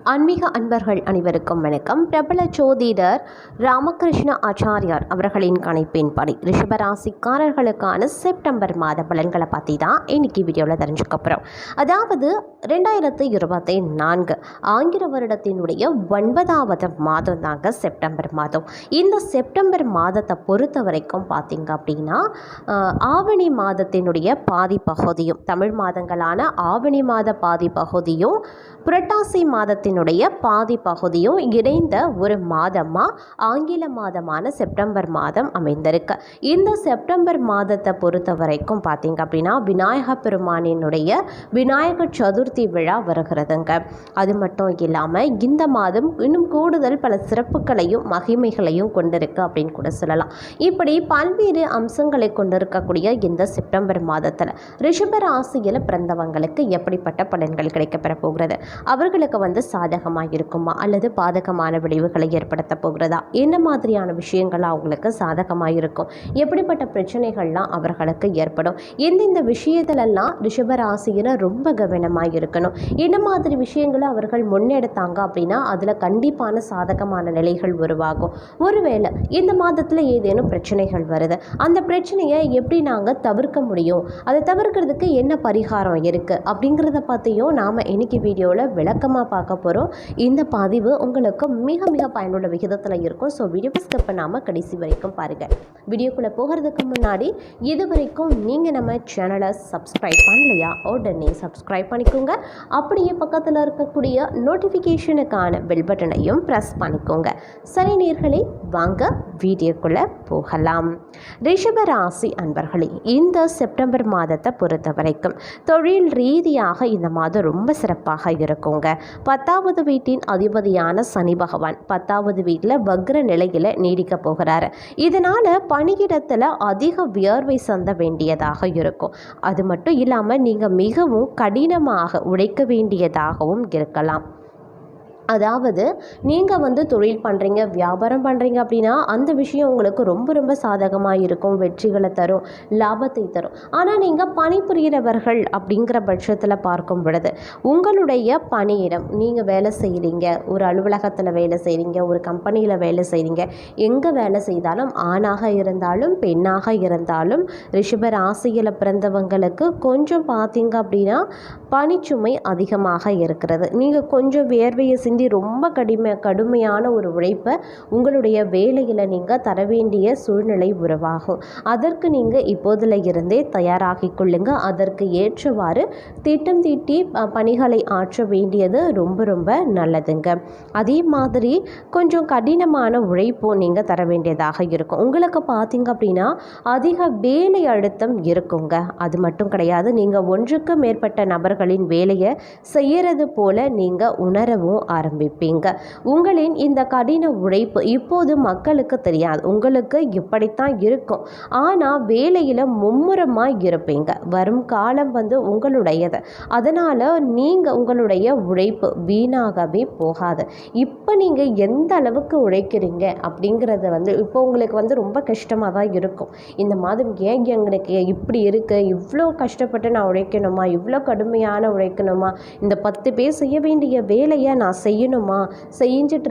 ஆன்மீக அன்பர்கள் அனைவருக்கும் வணக்கம். பிரபல ஜோதிடர் ராமகிருஷ்ண ஆச்சாரியார் அவர்களின் கணிப்பின்படி ரிஷபராசிக்காரர்களுக்கான செப்டம்பர் மாத பலன்களை பற்றி தான் இன்னைக்கு வீடியோவில் தெரிஞ்சுக்க போகிறோம் அதாவது ரெண்டாயிரத்து இருபத்தி நான்கு ஆங்கில வருடத்தினுடைய ஒன்பதாவது மாதம் தாங்க செப்டம்பர் மாதம். இந்த செப்டம்பர் மாதத்தை பொறுத்த வரைக்கும் பார்த்தீங்க அப்படின்னா ஆவணி மாதத்தினுடைய பாதி பகுதியும் தமிழ் மாதங்களான ஆவணி மாத பாதி பகுதியும் புரட்டாசி மாதத்தினுடைய பாதி பகுதியும் இணைந்த ஒரு மாதமாக ஆங்கில மாதமான செப்டம்பர் மாதம் அமைந்திருக்கு. இந்த செப்டம்பர் மாதத்தை பொறுத்த வரைக்கும் பார்த்தீங்க அப்படின்னா விநாயக பெருமானினுடைய விநாயகர் சதுர்த்தி விழா வருகிறதுங்க. அது மட்டும் இல்லாமல் இந்த மாதம் இன்னும் கூடுதல் பல சிறப்புகளையும் மகிமைகளையும் கொண்டிருக்கு அப்படின்னு கூட சொல்லலாம். இப்படி பல்வேறு அம்சங்களை கொண்டிருக்கக்கூடிய இந்த செப்டம்பர் மாதத்தில் ரிஷப ராசியில் பிறந்தவங்களுக்கு எப்படிப்பட்ட பலன்கள் கிடைக்கப்பெற போகிறது? அவர்களுக்கு வந்து சாதகமாக இருக்குமா? அல்லது பாதகமான விளைவுகளை ஏற்படுத்த போகிறதா? என்ன மாதிரியான விஷயங்கள் அவங்களுக்கு சாதகமாக இருக்கும்? எப்படிப்பட்ட பிரச்சனைகள்லாம் அவர்களுக்கு ஏற்படும்? எந்தெந்த விஷயத்திலெல்லாம் ரிஷபராசியில் ரொம்ப கவனமாக இருக்கணும்? என்ன மாதிரி விஷயங்களை அவர்கள் முன்னெடுத்தாங்க அப்படின்னா அதில் கண்டிப்பான சாதகமான நிலைகள் உருவாகும். ஒருவேளை இந்த மாதத்தில் ஏதேனும் பிரச்சனைகள் வருது. அந்த பிரச்சனையை எப்படி நாங்கள் தவிர்க்க முடியும்? அதை தவிர்க்கிறதுக்கு என்ன பரிகாரம் இருக்குது அப்படிங்கிறத பற்றியும் நாம் இன்னைக்கு வீடியோவில் விளக்கமாக பார்க்க போகிறோம் இந்த பதிவு உங்களுக்கு மிக மிக பயனுள்ள விகிதத்தில் இருக்கும். ஸோ வீடியோ ஸ்கிப் பண்ணாமல் கடைசி வரைக்கும் பாருங்கள் வீடியோக்குள்ளே போகிறதுக்கு முன்னாடி இது வரைக்கும் நீங்கள் நம்ம சேனலை சப்ஸ்கிரைப் பண்ணலையா? உடனே சப்ஸ்கிரைப் பண்ணிக்கோங்க. அப்படியே பக்கத்தில் இருக்கக்கூடிய நோட்டிஃபிகேஷனுக்கான பெல் பட்டனையும் ப்ரெஸ் பண்ணிக்கோங்க. சரி நேர்களை வாங்க வீடியோக்குள்ளே போகலாம். ரிஷப ராசி அன்பர்களே இந்த செப்டம்பர் மாதத்தை பொறுத்த வரைக்கும் தொழில் ரீதியாக இந்த மாதம் ரொம்ப சிறப்பாக இருக்குங்க. பத்தாவது வீட்டின் அதிபதியான சனி பகவான் பத்தாவது வீட்டில் வக்ர நிலையில் நீடிக்க போகிறாரு. இதனால் பணியிடத்தில் அதிக வியர்வை சந்த வேண்டியதாக இருக்கும். அது மட்டும் இல்லாமல் நீங்கள் மிகவும் கடினமாக உழைக்க வேண்டியதாகவும் இருக்கலாம். அதாவது நீங்கள் வந்து தொழில் பண்ணுறீங்க வியாபாரம் பண்ணுறீங்க அப்படின்னா அந்த விஷயம் உங்களுக்கு ரொம்ப ரொம்ப சாதகமாக இருக்கும் வெற்றிகளை தரும் லாபத்தை தரும். ஆனால் நீங்கள் பணிபுரிகிறவர்கள் அப்படிங்கிற பட்சத்தில் பார்க்கும் பொழுது உங்களுடைய பணியிடம் நீங்கள் வேலை செய்கிறீங்க ஒரு அலுவலகத்தில் வேலை செய்கிறீங்க ஒரு கம்பெனியில் வேலை செய்கிறீங்க எங்கே வேலை செய்தாலும் ஆணாக இருந்தாலும் பெண்ணாக இருந்தாலும் ரிஷப ராசியில் பிறந்தவங்களுக்கு கொஞ்சம் பார்த்தீங்க அப்படின்னா பணிச்சுமை அதிகமாக இருக்கிறது. நீங்கள் கொஞ்சம் வேர்வையை சிந்தி ரொம்ப கடுமை கடுமையான ஒரு உழைப்பை உங்களுடைய வேலையில் நீங்கள் தர வேண்டிய சூழ்நிலை உருவாகும். அதற்கு நீங்கள் இப்போதில் இருந்தே தயாராகி கொள்ளுங்கள் அதற்கு ஏற்றவாறு திட்டம் தீட்டி பணிகளை ஆற்ற வேண்டியது ரொம்ப ரொம்ப நல்லதுங்க. அதே மாதிரி கொஞ்சம் கடினமான உழைப்பும் நீங்கள் தர வேண்டியதாக இருக்கும். உங்களுக்கு பார்த்தீங்க அப்படின்னா அதிக வேலை அழுத்தம் இருக்குங்க. அது மட்டும் கிடையாது. நீங்கள் ஒன்றுக்கு மேற்பட்ட நபர்களின் வேலையை செய்கிறது போல நீங்கள் உணரவும் ஆரம்பிப்பீங்க. உங்களின் இந்த கடின உழைப்பு இப்போது மக்களுக்கு தெரியாது. உங்களுக்கு இப்படித்தான் இருக்கும். ஆனால் வேலையில் மும்முரமாக இருப்பீங்க. வரும் காலம் வந்து உங்களுடையது. அதனால் நீங்கள் உங்களுடைய உழைப்பு வீணாகவே போகாது. இப்போ நீங்கள் எந்த அளவுக்கு உழைக்கிறீங்க அப்படிங்கிறத வந்து இப்போ உங்களுக்கு வந்து ரொம்ப கஷ்டமாக தான் இருக்கும். இந்த மாதம் ஏன் எங்களுக்கு இப்படி இருக்குது இவ்வளோ கஷ்டப்பட்டு நான் உழைக்கணுமா? இவ்வளோ கடுமையான உழைக்கணுமா? இந்த பத்து பேர் செய்ய வேண்டிய வேலையை நான் செய்யணுமா? செஞ்சுட்டு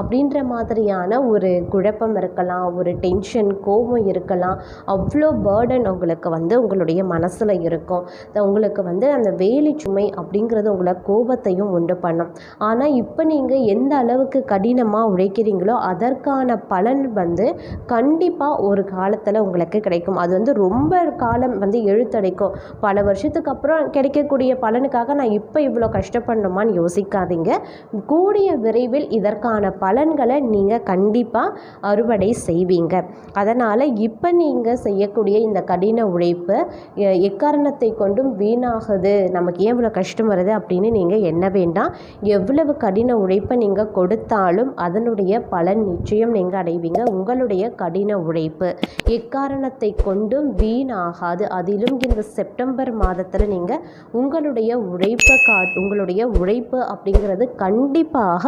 அப்படின்ற மாதிரியான ஒரு குழப்பம் இருக்கலாம் ஒரு டென்ஷன் கோபம் இருக்கலாம். அவ்வளோ பேர்டன் உங்களுக்கு வந்து உங்களுடைய மனசில் இருக்கும். உங்களுக்கு வந்து அந்த வேலை சுமை அப்படிங்கிறது உங்களை கோபத்தையும் உண்டு பண்ணும். ஆனால் இப்போ நீங்கள் எந்த அளவுக்கு கடினமாக உழைக்கிறீங்களோ அதற்கான பலன் வந்து கண்டிப்பாக ஒரு காலத்தில் உங்களுக்கு கிடைக்கும். அது வந்து ரொம்ப காலம் வந்து எழுத்தடைக்கும். பல வருஷத்துக்கு அப்புறம் கிடைக்கக்கூடிய பலனுக்காக நான் இப்போ இவ்வளோ கஷ்டப்படணுமான்னு யோசிக்காதீங்க. கூடிய விரைவில் இதற்கான பலன்களை நீங்கள் கண்டிப்பாக அறுவடை செய்வீங்க. அதனால் இப்போ நீங்கள் செய்யக்கூடிய இந்த கடின உழைப்பு எக்காரணத்தை கொண்டும் வீணாகுது நமக்கு ஏன் இவ்வளோ கஷ்டம் வருது அப்படின்னு நீங்கள் எண்ண வேண்டாம். எவ்வளவு கடின உழைப்பை நீங்கள் கொடுத்தாலும் அதனுடைய பலன் நிச்சயம் நீங்கள் அடைவீங்க. உங்களுடைய கடின உழைப்பு எக்காரணத்தை கொண்டும் வீணாகாது. அதிலும் இந்த செப்டம்பர் மாதத்தில் நீங்கள் உங்களுடைய உழைப்பை கா உங்களுடைய உழைப்பு அப்படிங்கிறது கண் கண்டிப்பாக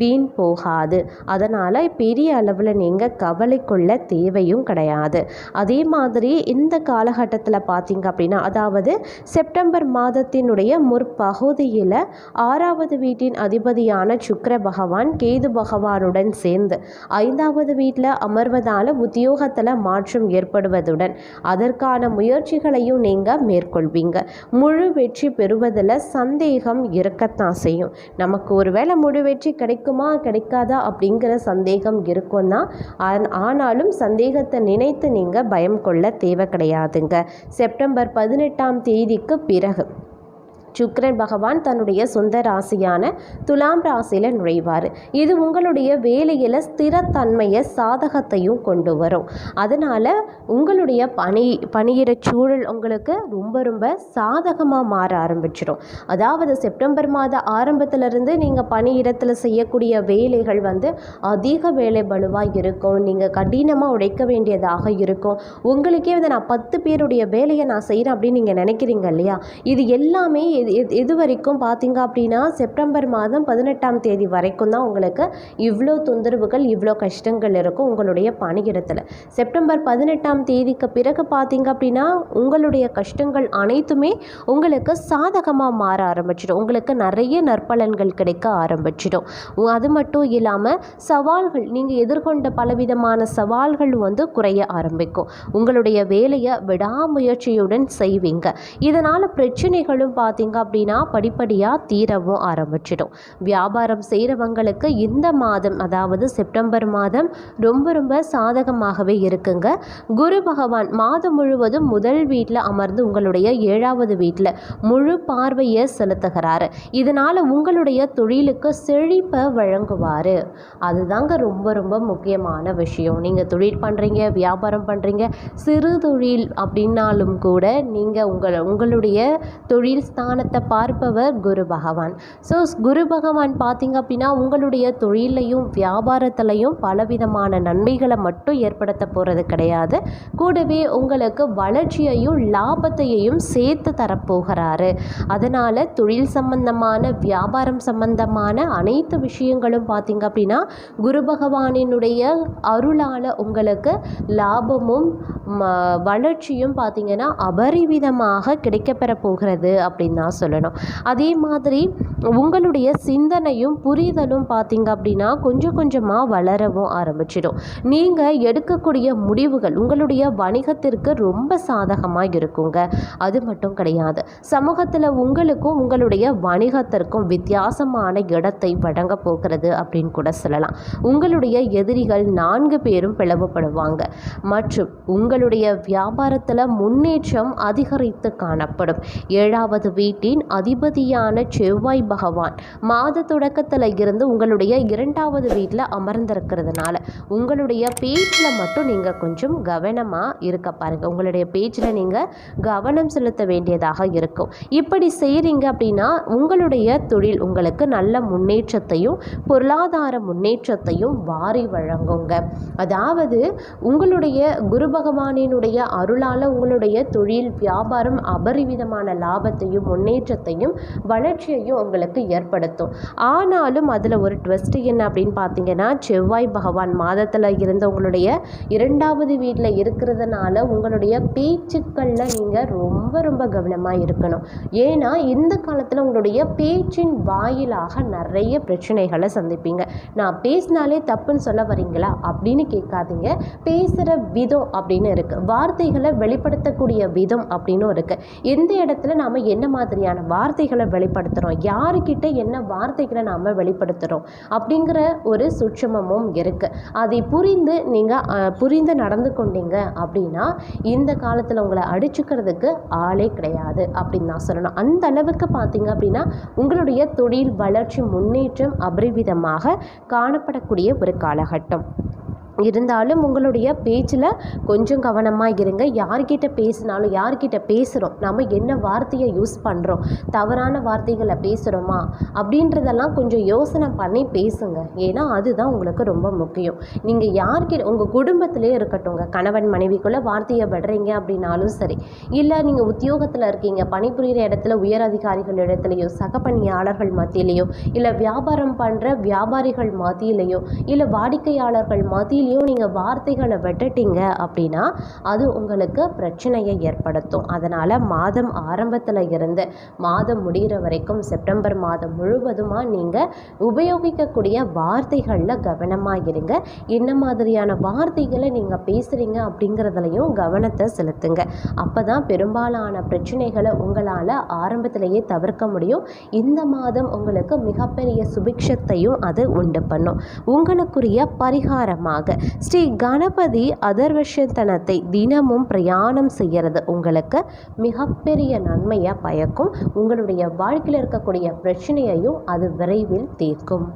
வீண் போகாது. அதனால் பெரிய அளவில் நீங்கள் கவலை கொள்ள தேவையும் கிடையாது. அதே மாதிரி இந்த காலகட்டத்தில் பார்த்தீங்க அப்படின்னா அதாவது செப்டம்பர் மாதத்தினுடைய முற்பகுதியில் ஆறாவது வீட்டின் அதிபதியான சுக்கர பகவான் கேது பகவானுடன் சேர்ந்து ஐந்தாவது வீட்டில் அமர்வதால் உத்தியோகத்தில் மாற்றம் ஏற்படுவதுடன் அதற்கான முயற்சிகளையும் நீங்கள் மேற்கொள்வீங்க. முழு வெற்றி பெறுவதில் சந்தேகம் இருக்கத்தான் செய்யும். நமக்கு ஒரு ஒருவேளை முழு வெற்றி கிடைக்குமா கிடைக்காதா அப்படிங்கிற சந்தேகம் இருக்கும் தான் ஆனாலும் சந்தேகத்தை நினைத்து நீங்கள் பயம் கொள்ள தேவை கிடையாதுங்க. செப்டம்பர் பதினெட்டாம் தேதிக்கு பிறகு. சுக்கரன் பகவான் தன்னுடைய சொந்த ராசியான துலாம் ராசியில் நுழைவார். இது உங்களுடைய வேலையில் ஸ்திரத்தன்மையை சாதகத்தையும் கொண்டு வரும். அதனால் உங்களுடைய பணி பணியிட சூழல் உங்களுக்கு ரொம்ப ரொம்ப சாதகமாக மாற ஆரம்பிச்சிடும் அதாவது செப்டம்பர் மாத ஆரம்பத்திலிருந்து நீங்கள் பணியிடத்தில் செய்யக்கூடிய வேலைகள் வந்து அதிக வேலை பலுவாக இருக்கும். நீங்கள் கடினமாக உழைக்க வேண்டியதாக இருக்கும். உங்களுக்கே வந்து நான் பத்து பேருடைய வேலையை நான் செய்கிறேன் அப்படின்னு நீங்கள் நினைக்கிறீங்க இல்லையா? இது எல்லாமே எது எது- வரைக்கும் பார்த்தீங்க அப்படின்னா செப்டம்பர் மாதம் பதினெட்டாம் தேதி வரைக்கும் தான் உங்களுக்கு இவ்வளோ தொந்தரவுகள் இவ்வளோ கஷ்டங்கள் இருக்கும் உங்களுடைய பணியிடத்தில். செப்டம்பர் பதினெட்டாம் தேதிக்கு பிறகு பார்த்தீங்க அப்படின்னா உங்களுடைய கஷ்டங்கள் அனைத்துமே உங்களுக்கு சாதகமாக மாற ஆரம்பிச்சிடும். உங்களுக்கு நிறைய நற்பலன்கள் கிடைக்க ஆரம்பிச்சிடும். அது மட்டும் இல்லாமல் சவால்கள் நீங்கள் எதிர்கொண்ட பலவிதமான சவால்கள் வந்து குறைய ஆரம்பிக்கும். உங்களுடைய வேலையை விடாமுயற்சியுடன் செய்வீங்க. இதனால் பிரச்சனைகளும் பார்த்தீங்க அப்படின்னா படிப்படியாக தீரவும் ஆரம்பிச்சிடும். வியாபாரம் செய்கிறவங்களுக்கு இந்த மாதம் அதாவது செப்டம்பர் மாதம் ரொம்ப ரொம்ப சாதகமாகவே இருக்குங்க. குரு பகவான் மாதம் முழுவதும் முதல் வீட்டில் அமர்ந்து உங்களுடைய ஏழாவது வீட்டில் முழு பார்வையை செலுத்துகிறாரு. இதனால் உங்களுடைய தொழிலுக்கு செழிப்பை வழங்குவார். அதுதாங்க ரொம்ப ரொம்ப முக்கியமான விஷயம். நீங்கள் தொழில் பண்ணுறீங்க வியாபாரம் பண்ணுறீங்க சிறு தொழில் அப்படின்னாலும் கூட நீங்கள் உங்கள் உங்களுடைய தொழில் ஸ்தானத்தை பார்ப்பவர் குரு பகவான். ஸோ குரு பகவான் பார்த்தீங்க அப்படின்னா உங்களுடைய தொழிலையும் வியாபாரத்திலையும் பலவிதமான நன்மைகளை மட்டும் ஏற்படுத்த போகிறது கிடையாது. கூடவே உங்களுக்கு வளர்ச்சியையும் லாபத்தையும் சேர்த்து தரப்போகிறாரு அதனால் தொழில் சம்பந்தமான வியாபாரம் சம்பந்தமான அனைத்து விஷயங்களும் பார்த்தீங்க அப்படின்னா குரு பகவானினுடைய அருளால் உங்களுக்கு லாபமும் ம, வளர்ச்சியும் பார்த்தீங்கன்னா அபரிவிதமாக கிடைக்கப்பெற போகிறது அப்படின்னு தான் சொல்லணும். அதே மாதிரி உங்களுடைய சிந்தனையும் புரிதலும் பார்த்தீங்க அப்படின்னா கொஞ்சம் கொஞ்சமாக வளரவும் ஆரம்பிச்சிடும். நீங்கள் எடுக்கக்கூடிய முடிவுகள் உங்களுடைய வணிகத்திற்கு ரொம்ப சாதகமாக இருக்குங்க. அது மட்டும் கிடையாது. சமூகத்தில் உங்களுக்கும் உங்களுடைய வணிகத்திற்கும் வித்தியாசமான இடத்தை வழங்க போகிறது அப்படின்னு கூட சொல்லலாம். உங்களுடைய எதிரிகள் நான்கு பேரும் பிளவுபடுவாங்க. மற்றும் உங்களுடைய வியாபாரத்தில் முன்னேற்றம் அதிகரித்து காணப்படும். ஏழாவது வீட்டின் அதிபதியான செவ்வாய் பகவான். மாத தொடக்கத்தில் இருந்து உங்களுடைய இரண்டாவது வீட்டில் அமர்ந்திருக்கிறதுனால உங்களுடைய பேச்சில் மட்டும் நீங்கள் கொஞ்சம் கவனமாக இருக்க பாருங்கள் உங்களுடைய பேச்சில் நீங்கள் கவனம் செலுத்த வேண்டியதாக இருக்கும். இப்படி செய்கிறீங்க அப்படின்னா உங்களுடைய தொழில் உங்களுக்கு நல்ல முன்னேற்றத்தையும் பொருளாதார முன்னேற்றத்தையும் வாரி வழங்குங்க. அதாவது உங்களுடைய குரு பகவானினுடைய அருளால் உங்களுடைய தொழில் வியாபாரம் அபரிவிதமான லாபத்தையும் முன்னேற்றத்தையும் வளர்ச்சியையும் உங்களுக்கு ஏற்படுத்தும். ஆனாலும் அதில் ஒரு ட்விஸ்ட் என்ன அப்படின்னு பார்த்தீங்கன்னா செவ்வாய் பகவான் மாதத்தில் இருந்த உங்களுடைய இரண்டாவது வீட்டில் இருக்கிறதுனால உங்களுடைய பேச்சுக்களில் நீங்கள் ரொம்ப ரொம்ப கவனமாக இருக்கணும். ஏன்னா இந்த காலத்தில் உங்களுடைய பேச்சின் வாயிலாக நிறைய பிரச்சனைகளை சந்திப்பீங்க. நான் பேசினாலே தப்புன்னு சொல்ல வரீங்களா? அப்படின்னு கேட்காதீங்க. பேசுகிற விதம் அப்படின்னு இருக்குது வார்த்தைகளை வெளிப்படுத்தக்கூடிய விதம் அப்படின்னும் இருக்குது எந்த இடத்துல நாம் என்ன மாதிரியான வார்த்தைகளை வெளிப்படுத்துகிறோம் யாருக்கிட்ட என்ன வார்த்தைகளை நாம் வெளிப்படுத்துகிறோம் அப்படிங்கிற ஒரு சுட்சமமும் இருக்குது அதை புரிந்து நீங்கள் புரிந்து நடந்து கொண்டீங்க அப்படின்னா இந்த காலத்தில் உங்களை அடிச்சுக்கிறதுக்கு ஆளே கிடையாது அப்படின்னு நான் சொல்லணும். அந்த அளவுக்கு பார்த்தீங்க அப்படின்னா உங்களுடைய தொழில் வளர்ச்சி முன்னேற்றம் அபரிவிதமாக காணப்படக்கூடிய ஒரு காலகட்டம். இருந்தாலும் உங்களுடைய பேச்சில் கொஞ்சம் கவனமாக இருங்க. யார்கிட்ட பேசினாலும் யார்கிட்ட பேசுகிறோம் நம்ம என்ன வார்த்தையை யூஸ் பண்ணுறோம் தவறான வார்த்தைகளை பேசுகிறோமா அப்படின்றதெல்லாம் கொஞ்சம் யோசனை பண்ணி பேசுங்க. ஏன்னா அதுதான் உங்களுக்கு ரொம்ப முக்கியம். நீங்கள் யார்கிட்ட உங்கள் குடும்பத்திலே இருக்கட்டும்ங்க கணவன் மனைவிக்குள்ளே வார்த்தையை விடுறீங்க அப்படின்னாலும் சரி இல்லை நீங்கள் உத்தியோகத்தில் இருக்கீங்க பணிபுரிகிற இடத்துல உயர் அதிகாரிகள் இடத்துலையோ சக பணியாளர்கள் மத்தியிலையோ இல்லை வியாபாரம் பண்ணுற வியாபாரிகள் மத்தியிலையோ இல்லை வாடிக்கையாளர்கள் வழியிலையும் நீங்கள் வார்த்தைகளை விட்டுட்டீங்க அப்படின்னா அது உங்களுக்கு பிரச்சனையை ஏற்படுத்தும். அதனால் மாதம் ஆரம்பத்தில் இருந்து மாதம் முடிகிற வரைக்கும் செப்டம்பர் மாதம் முழுவதுமாக நீங்கள் உபயோகிக்கக்கூடிய வார்த்தைகளில் கவனமாக இருங்க. என்ன மாதிரியான வார்த்தைகளை நீங்கள் பேசுகிறீங்க அப்படிங்கிறதுலையும் கவனத்தை செலுத்துங்க. அப்போ தான் பெரும்பாலான பிரச்சனைகளை உங்களால் ஆரம்பத்திலேயே தவிர்க்க முடியும். இந்த மாதம் உங்களுக்கு மிகப்பெரிய சுபிக்ஷத்தையும் அது உண்டு பண்ணும். உங்களுக்குரிய பரிகாரமாக ஸ்ரீ கணபதி அதர்வஷத்தனத்தை தினமும் பிரயாணம் செய்கிறது. உங்களுக்கு மிகப்பெரிய நன்மையை பயக்கும். உங்களுடைய வாழ்க்கையில் இருக்கக்கூடிய பிரச்சனையையும் அது விரைவில் தீர்க்கும்.